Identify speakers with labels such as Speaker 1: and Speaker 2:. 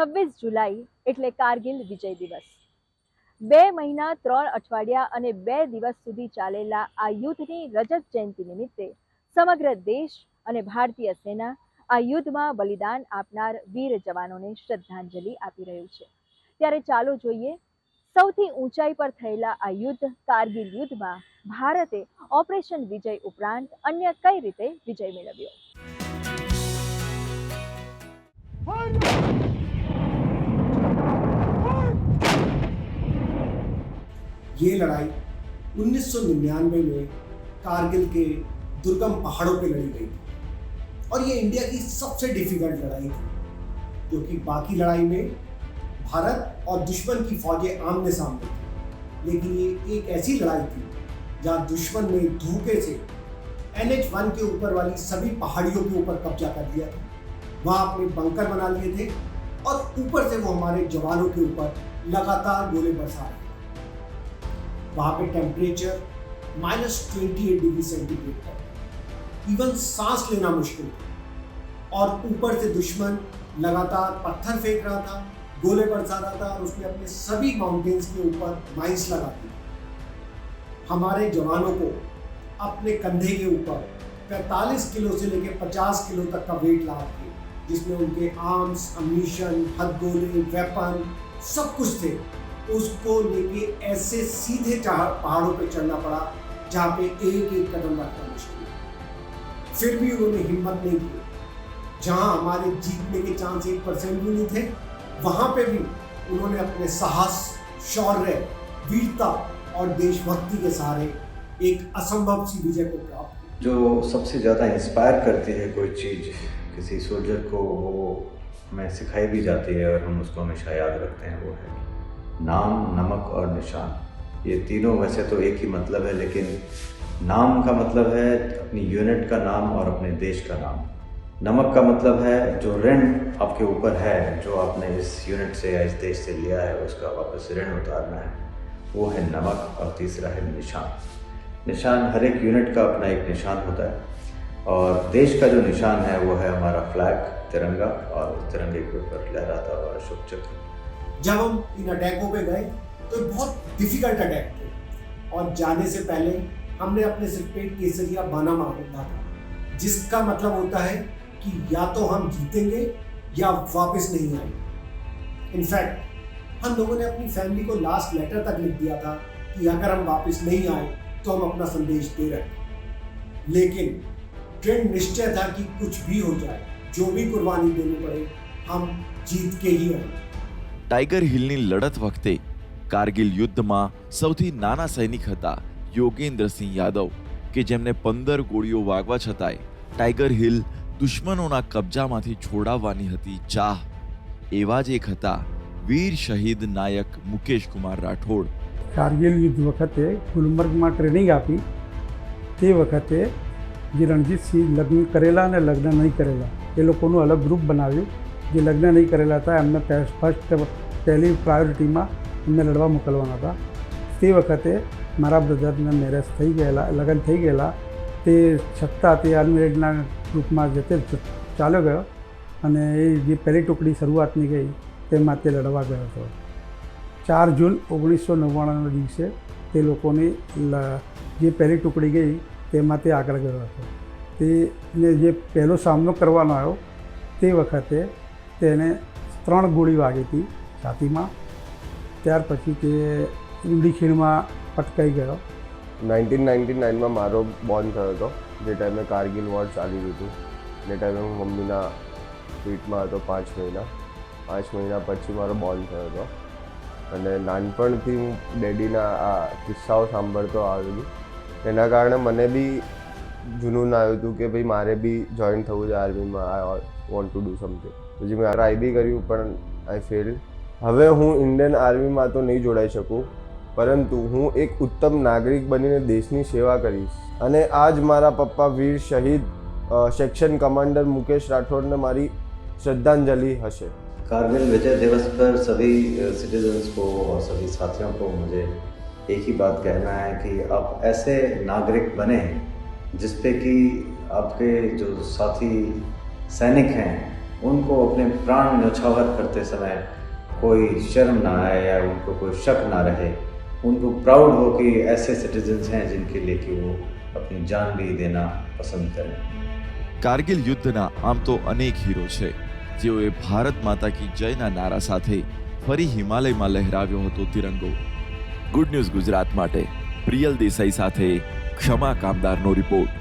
Speaker 1: છવ્વીસ જુલાઈ એટલે કારગિલ વિજય દિવસ. બે મહિના ત્રણ અઠવાડિયા અને બે દિવસ સુધી ચાલેલા આ યુદ્ધની રજત જયંતિ નિમિત્તે સમગ્ર દેશ અને ભારતીય સેના આ યુદ્ધમાં બલિદાન આપનાર વીર જવાનોને શ્રદ્ધાંજલિ આપી રહ્યું છે. ત્યારે ચાલો જોઈએ, સૌથી ઊંચાઈ પર થયેલા આ યુદ્ધ, કારગિલ યુદ્ધમાં ભારતે ઓપરેશન વિજય ઉપરાંત અન્ય કઈ રીતે વિજય મેળવ્યો?
Speaker 2: ये लड़ाई 1999 में कारगिल के दुर्गम पहाड़ों पे लड़ी गई थी। और ये इंडिया की सबसे डिफ़िकल्ट लड़ाई थी, क्योंकि बाकी लड़ाई में भारत और दुश्मन की फौजें आमने सामने थी। लेकिन ये एक ऐसी लड़ाई थी जहाँ दुश्मन ने धोखे से एन एच वन के ऊपर वाली सभी पहाड़ियों के ऊपर कब्जा कर लिया था। वहाँ अपने बंकर बना लिए थे और ऊपर से वो हमारे जवानों के ऊपर लगातार गोले बरसा रहे वहाँ पे temperature minus twenty eight degree centigrade था इवन सांस लेना मुश्किल था। और ऊपर से दुश्मन लगातार पत्थर फेंक रहा था, गोले बरसा रहा था और उसने अपने सभी माउंटेन्स के ऊपर माइंस लगा दी हमारे जवानों को अपने कंधे के ऊपर 45 किलो से लेकर 50 किलो तक का वेट ला के जिसमें उनके आर्म्स अम्यूशन हथगोले वेपन सब कुछ थे। उसको लेके ऐसे सीधे पहाड़ों पे चढ़ना पड़ा, जहाँ पे एक एक कदम रखना मुश्किल है। फिर भी उन्होंने हिम्मत नहीं की। जहाँ हमारे जीतने के चांस एक परसेंट भी नहीं थे, वहाँ पे भी उन्होंने अपने साहस, शौर्य, वीरता और देशभक्ति के सहारे एक असंभव सी विजय को प्राप्त
Speaker 3: जो सबसे ज़्यादा इंस्पायर करती है कोई चीज़, किसी सोल्जर को, वो हमें सिखाई भी जाती है और हम उसको हमेशा याद रखते हैं, वो है। नाम, नमक और निशान। ये तीनों वैसे तो एक ही मतलब है, लेकिन नाम का मतलब है अपनी यूनिट का नाम और अपने देश का नाम। नमक का मतलब है जो ऋण आपके ऊपर है, जो आपने इस यूनिट से या इस देश से लिया है, उसका वापस ऋण उतारना है। वो है नमक और तीसरा है निशान। निशान हर एक यूनिट का अपना एक निशान होता है। और देश का जो निशान है, वो है हमारा फ्लैग तिरंगा और उस तिरंगे के ऊपर लहराता हुआ अशोक चक्र
Speaker 2: जब हम इन अटैकों पे गए तो बहुत डिफ़िकल्ट अटैक थे। और जाने से पहले हमने अपने सिर पे केसरिया बाना मार था, जिसका मतलब होता है कि या तो हम जीतेंगे या वापस नहीं आएँगे। इनफैक्ट हम लोगों ने अपनी फैमिली को लास्ट लेटर तक लिख दिया था कि अगर हम वापस नहीं आए तो हम अपना संदेश दे रहे लेकिन ट्रेंड निश्चय था कि कुछ भी हो जाए, जो भी कुर्बानी देनी पड़े, हम जीत के ही आएँगे
Speaker 4: ટાઈગર હિલની લડત વખતે કારગિલ યુદ્ધમાં સૌથી નાના સૈનિક હતા યોગેન્દ્રસિંહ યાદવ, કે જેમને પંદર ગોળીઓ વાગવા છતાંય ટાઈગર હિલ દુશ્મનોના કબજામાંથી છોડાવવાની હતી ચાહ. એવા જ એક હતા વીર શહીદ નાયક મુકેશ કુમાર રાઠોડ.
Speaker 5: કારગિલ યુદ્ધ વખતે ગુલમર્ગમાં ટ્રેનિંગ આપી. તે વખતે જે રણજીતસિંહ લગ્ન કરેલા અને લગ્ન નહીં કરેલા, એ લોકોનું અલગ ગ્રુપ બનાવ્યું. જે લગ્ન નહીં કરેલા હતા, એમને ફર્સ્ટ પહેલી પ્રાયોરિટીમાં એમને લડવા મોકલવાના હતા. તે વખતે મારા બ્રધરને મેરેજ થઈ ગયેલા, લગ્ન થઈ ગયેલા. તે છતાં તે અનમેરિડના ગ્રુપમાં જતે ચાલ્યો ગયો અને એ જે પહેલી ટુકડી શરૂઆતની ગઈ તેમાં તે લડવા ગયો હતો. ચાર જૂન ઓગણીસો નવ્વાણુંના દિવસે તે લોકોની જે પહેલી ટુકડી ગઈ તેમાં તે આગળ ગયો હતો. તેને જે પહેલો સામનો કરવાનો આવ્યો, તે વખતે તેને ત્રણ ગોળી વાગી હતી છાતીમાં. ત્યાર પછી તે ઊંડી ખીણમાં પટકાઈ ગયો.
Speaker 6: નાઇન્ટીન નાઇન્ટી નાઇનમાં મારો બોર્ન થયો હતો. જે ટાઈમે કારગિલ વોર ચાલી રહ્યું હતું. જે ટાઈમે હું મમ્મીના પેટમાં હતો પાંચ મહિના. પાંચ મહિના પછી મારો બોર્ન થયો હતો. અને નાનપણથી હું ડેડીના આ કિસ્સાઓ સાંભળતો આવેલું. એના કારણે મને બી જુનૂન આવ્યું હતું કે ભાઈ મારે બી જોઈન થવું છે આર્મીમાં I want to do something પછી મેં ટ્રાય બી કર્યું, પણ આઈ ફેલ હવે હું ઇન્ડિયન આર્મીમાં તો નહીં જોડાઈ શકું. પરંતુ હું એક ઉત્તમ નાગરિક બનીને દેશની સેવા કરીશ. અને આજ મારા પપ્પા વીર શહીદ સેક્શન કમાન્ડર મુકેશ રાઠોડને મારી શ્રદ્ધાંજલિ હશે.
Speaker 3: कारगिल વિજય દિવસ પર सभी સિટીઝન્સ को और सभी साथियों को मुझे एक ही बात कहना है कि आप ऐसे नागरिक बने जिस पे कि आपके जो साथी सैनिक हैं उनको अपने प्राण न्यौछावर करते समय कोई शर्म ना आए या उनको कोई शक ना रहे उनको प्राउड हो कि ऐसे सिटीजन्स हैं जिनके लिए कि वो अपनी जान भी देना पसंद करें
Speaker 4: કારગિલ યુદ્ધના આમ તો અનેક હીરો છે જેઓએ ભારત માતા કી જયના નારા સાથે ફરી હિમાલયમાં લહેરાવ્યો હતો તિરંગો ગુડ ન્યૂઝ ગુજરાત માટે પ્રિયલ દેસાઈ સાથે ક્ષમા કામદારનો રિપોર્ટ